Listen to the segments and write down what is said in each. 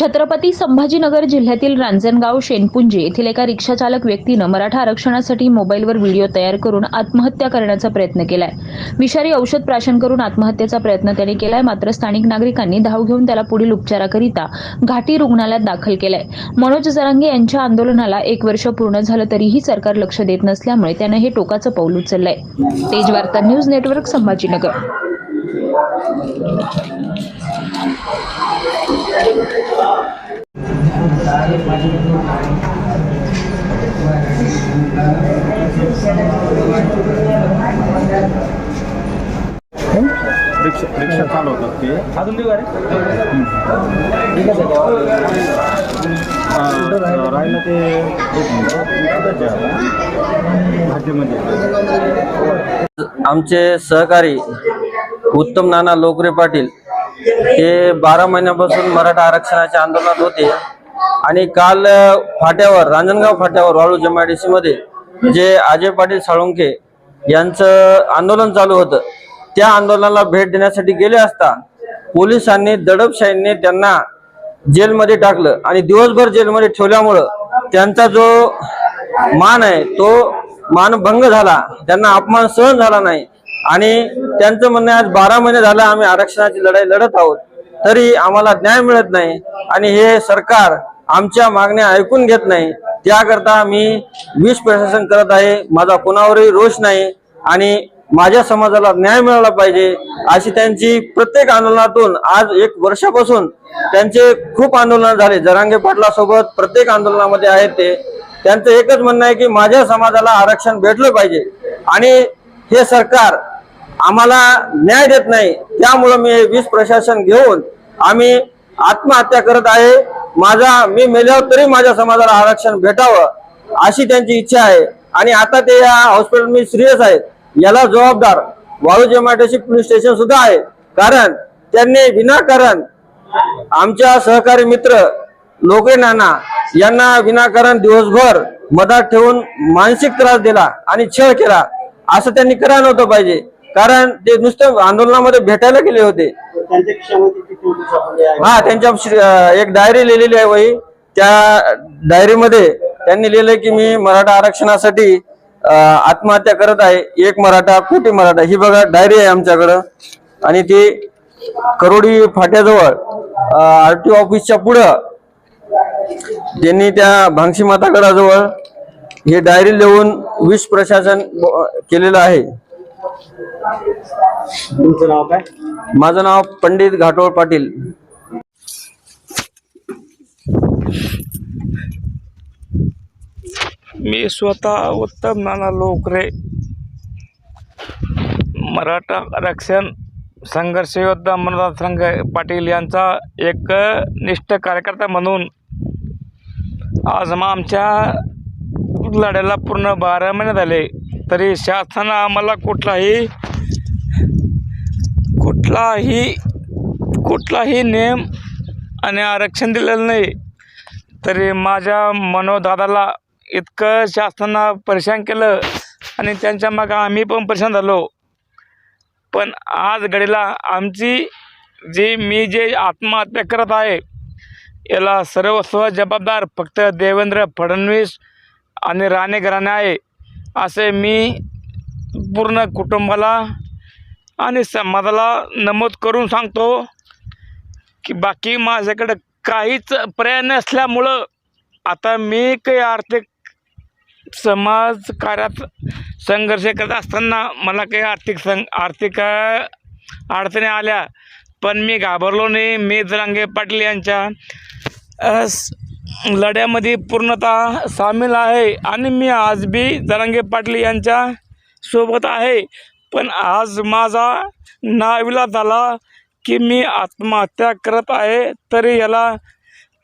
छत्रपती संभाजीनगर जिल्ह्यातील रांजणगाव शेनपुंजे येथील एका रिक्षाचालक व्यक्तीनं मराठा आरक्षणासाठी मोबाईलवर व्हिडिओ तयार करून आत्महत्या करण्याचा प्रयत्न केलाय. विषारी औषध प्राशन करून आत्महत्येचा प्रयत्न त्याने केलाय मात्र स्थानिक नागरिकांनी धाव घेऊन त्याला पुढील उपचाराकरिता घाटी रुग्णालयात दाखल केलाय. मनोज जरांगे यांच्या आंदोलनाला एक वर्ष पूर्ण झालं तरीही सरकार लक्ष देत नसल्यामुळे त्यानं हे टोकाचं पाऊल उचललंय. Tej Varta news network Sambhajinagar. रिक्षा रिक्षा चालवतात ते अजून देऊ अरे राहिलं ते आमचे सहकारी उत्तम नाना लोकरे पाटील हे बारा महिन्यापासून मराठा आरक्षणाच्या आंदोलनात होते. आणि काल फाट्यावर रांजणगाव फाट्यावर वाळू जमाडीसी मध्ये जे अजय पाटील साळुंके यांचं आंदोलन चालू होतं. त्या आंदोलनाला भेट देण्यासाठी गेले असता पोलिसांनी दडपशाहीने त्यांना जेलमध्ये टाकलं आणि दिवसभर जेलमध्ये ठेवल्यामुळं त्यांचा जो मान आहे तो मानभंग झाला. त्यांना अपमान सहन झाला नाही. आणि त्यांचं म्हणणं आहे, आज बारा महिने झालं आम्ही आरक्षणाची लढाई लढत आहोत तरी आम्हाला न्याय मिळत नाही. आणि हे सरकार आमच्या मागण्या ऐकून घेत नाही. त्याकरता मी विष प्रशासन करत आहे. माझा कोणावरही रोष नाही. आणि माझ्या समाजाला न्याय मिळाला पाहिजे अशी त्यांची प्रत्येक आंदोलनातून आज एक वर्षापासून त्यांचे खूप आंदोलन झाले. जरांगे पाटला सोबत प्रत्येक आंदोलनामध्ये आहेत ते. त्यांचं एकच म्हणणं आहे की माझ्या समाजाला आरक्षण भेटलं पाहिजे. आणि हे सरकार आम्हाला न्याय देत नाही. त्यामुळं मी वीज प्रशासन घेऊन आम्ही आत्महत्या करत आहे. माझा मी मेल्यावर तरी माझ्या समाजाला आरक्षण भेटावं अशी त्यांची इच्छा आहे. आणि आता ते या हॉस्पिटल मी सिरियस आहेत. याला जबाबदार वाळूज एमआयटीसी पोलीस स्टेशन सुद्धा आहे. कारण त्यांनी विनाकारण आमच्या सहकारी मित्र लोके नाना यांना विनाकारण दिवसभर मधात ठेवून मानसिक त्रास दिला आणि छळ केला. असं त्यांनी करायला नव्हतं पाहिजे. कारण ते नुसतं आंदोलनामध्ये भेटायला गेले होते. हा त्यांच्या एक डायरी लिहिलेली आहे वही. त्या डायरीमध्ये त्यांनी लिहिलंय की मी मराठा आरक्षणासाठी आत्महत्या करत आहे. एक मराठा कोटी मराठा. ही बघा डायरी आहे आमच्याकडं. आणि ती करोडी फाट्याजवळ आरटीओ ऑफिसच्या पुढं त्यांनी त्या भांगशी माता गडाजवळ ही डायरी लिहून विष प्रशासन केलेलं आहे. तुमचं नाव काय? माझं नाव पंडित घाटोळ पाटील. मी स्वतः उत्तम नाना लोकरे मराठा आरक्षण संघर्ष योद्धा मनोदास संघ पाटील यांचा एक निष्ठ कार्यकर्ता म्हणून आज मग आमच्या लढ्याला पूर्ण बारा महिने झाले. तरी शासनानं आम्हाला कुठलाही कुठलाही कुठलाही नेम आणि आरक्षण दिलेलं नाही. तरी माझ्या मनोदादाला इतकं शासनानं परेशान केलं आणि त्यांच्या मागं आम्ही पण परेशान झालो. पण आज घडीला आमची जी मी जे आत्महत्या करत आहे याला सर्वस्व जबाबदार फक्त देवेंद्र फडणवीस आणि राणे घराणे आहे. असे मी पूर्ण कुटुंबाला आणि समाजाला नमूद करून सांगतो की बाकी माझ्याकडं काहीच पर्याय नसल्यामुळं आता मी काही आर्थिक समाज कार्यात संघर्ष करत असताना मला काही आर्थिक सं आर्थिक अडचणी आल्या. पण मी घाबरलो नाही. मी जरांगे पाटील यांच्या लढ्यामध्ये पूर्णतः सामील आहे आणि मी आज बी जरांगे पाटील यांच्या सोबत आहे. पण आज माझा नाविला झाला की मी आत्महत्या करत आहे तरी याला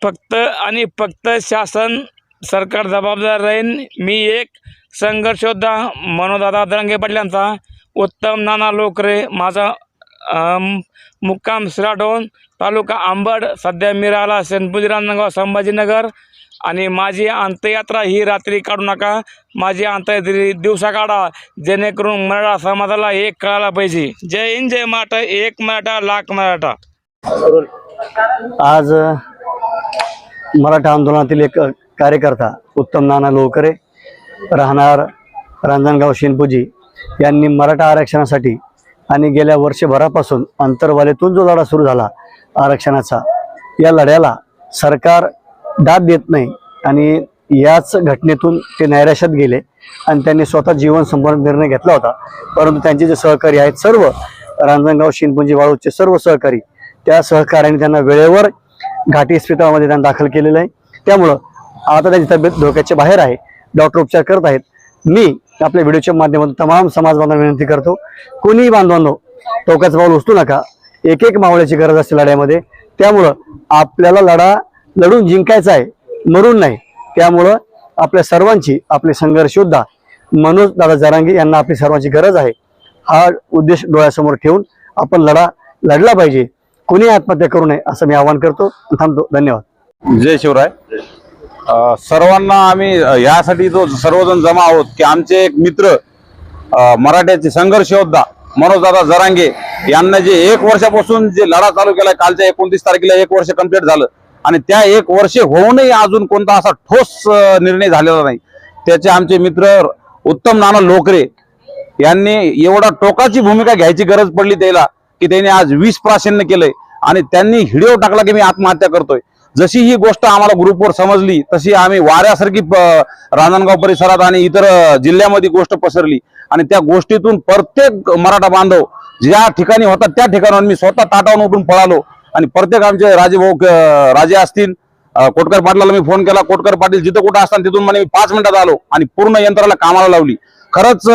फक्त आणि फक्त शासन सरकार जबाबदार राहीन. मी एक संघर्ष योद्धा मनोदादा दरंगे पाटलांचा उत्तम नाना लोकरे माझा मुक्काम सिराडोन तालुका आंबड सध्या मी राहिला सेनपुजी रांजणगाव संभाजीनगर. आणि माझी अंत्ययात्रा ही रात्री काढू नका. माझी अंत्ययात्री दिवसा काढा. जेणेकरून मराठा समाजाला एक कळायला पाहिजे. जय हिंद जय मराठा. एक मराठा लाख मराठा. आज मराठा आंदोलनातील एक कार्यकर्ता उत्तम नाना लोकरे राहणार रांजणगाव शेनपुजी यांनी मराठा आरक्षणासाठी आणि गेल्या वर्षभरापासून अंतरवालेतून जो लढा सुरू झाला आरक्षणाचा. या लढ्याला सरकार दाद देत नाही आणि याच घटनेतून ते नैराश्यात गेले आणि त्यांनी स्वतः जीवन संपवण्याचा निर्णय घेतला होता. परंतु त्यांचे जे सहकारी आहेत सर्व रांजणगाव शिनपुंजी वाळूचे सर्व सहकारी त्या सहकार्याने त्यांना वेळेवर घाटी इस्पितळामध्ये त्यांना दाखल केलेलं आहे. त्यामुळं आता त्यांची तब्येत धोक्याच्या बाहेर आहे. डॉक्टर उपचार करत आहेत. मी आपल्या व्हिडिओच्या माध्यमातून तमाम समाज बांधवांना विनंती करतो कोणीही बांधवांनो टोकाचं पाऊल उचलू नका. एक एक मावळ्याची गरज असते लढ्यामध्ये. त्यामुळं आपल्याला लढा लढून जिंकायचा आहे मरून नाही. त्यामुळं आपल्या सर्वांची आपले संघर्ष योद्धा मनोज दादा जरांगे यांना आपली सर्वांची गरज आहे. हा उद्देश डोळ्यासमोर ठेवून आपण लढा लढला पाहिजे. कोणी आत्महत्या करू नये असं मी आवाहन करतो. थांबतो. धन्यवाद. जय शिवराय. सर्वांना आम्ही यासाठी जो सर्वजण जमा आहोत की आमचे एक मित्र मराठ्याचे संघर्ष योद्धा मनोजदादा जरांगे यांना जे एक वर्षापासून जे लढा चालू केला कालच्या एकोणतीस तारखेला एक वर्ष कंप्लीट झालं. आणि त्या एक वर्ष होऊनही अजून कोणता असा ठोस निर्णय झालेला नाही. त्याचे आमचे मित्र उत्तम नाना लोकरे यांनी एवढा टोकाची भूमिका घ्यायची गरज पडली त्याला की त्यांनी आज वीस प्राशन्य केलंय. आणि त्यांनी हिडिओ टाकला की मी आत्महत्या करतोय. जशी ही गोष्ट आम्हाला ग्रुपवर समजली तशी आम्ही वाऱ्यासारखी रांजणगाव परिसरात आणि इतर जिल्ह्यामध्ये गोष्ट पसरली. आणि त्या गोष्टीतून प्रत्येक मराठा बांधव ज्या ठिकाणी होता त्या ठिकाणाहून मी स्वतः ताटावून उठून पळालो. आणि प्रत्येक आमचे राजेभाऊ राजे असतील कोटकर पाटलाला मी फोन केला. कोटकर पाटील जिथं कुठं असताना तिथून म्हणे मी पाच मिनिटात आलो आणि पूर्ण यंत्राला कामाला लावली. खरंच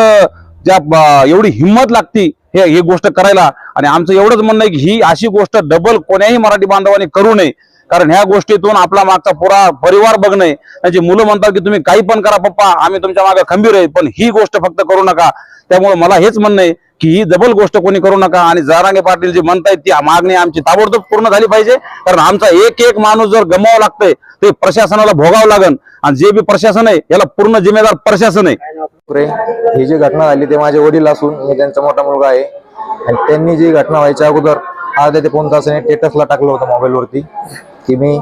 ज्या एवढी हिंमत लागती हे ही गोष्ट करायला. आणि आमचं एवढंच म्हणणं आहे की ही अशी गोष्ट डबल कोण्याही मराठी बांधवाने करू नये. कारण ह्या गोष्टीतून आपला मागचा पुरा परिवार बघणे त्यांची मुलं म्हणतात की तुम्ही काही पण करा पप्पा आम्ही तुमच्या मागे खंबीर आहे पण ही गोष्ट फक्त करू नका. त्यामुळे मला हेच म्हणणं आहे की ही डबल गोष्ट कोणी करू नका आणि जारांगे पाटील जे म्हणतायत ती मागणी आमची ताबडतोब पूर्ण झाली पाहिजे. कारण आमचा एक एक माणूस जर गमावं लागतंय ते प्रशासनाला भोगावं लागन. आणि जे बी प्रशासन आहे याला पूर्ण जिम्मेदार प्रशासन आहे. ही जी घटना झाली ते माझे वडील असून मी त्यांचा मोठा मुलगा आहे. आणि त्यांनी जी घटना व्हायच्या अगोदर अर्ध्या ते फोन तासाने स्टेटसला टाकलं होतं मोबाईलवरती की मी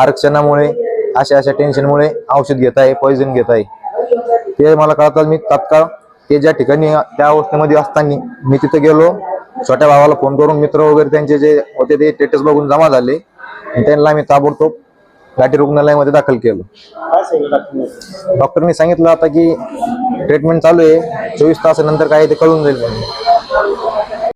आरक्षणामुळे अशा अशा टेन्शनमुळे औषध घेत आहे पॉइझन घेत आहे. ते मला कळतात मी तात्काळ ते ज्या ठिकाणी त्या अवस्थेमध्ये असताना मी तिथे गेलो. छोट्या भावाला फोन करून मित्र वगैरे त्यांचे जे होते ते स्टेटस बघून जमा झाले. आणि त्यांना मी ताबडतोब घाटी रुग्णालयामध्ये दाखल केलं. डॉक्टरने? सांगितलं आता की ट्रीटमेंट चालू आहे. चोवीस तासानंतर काय ते कळून जाईल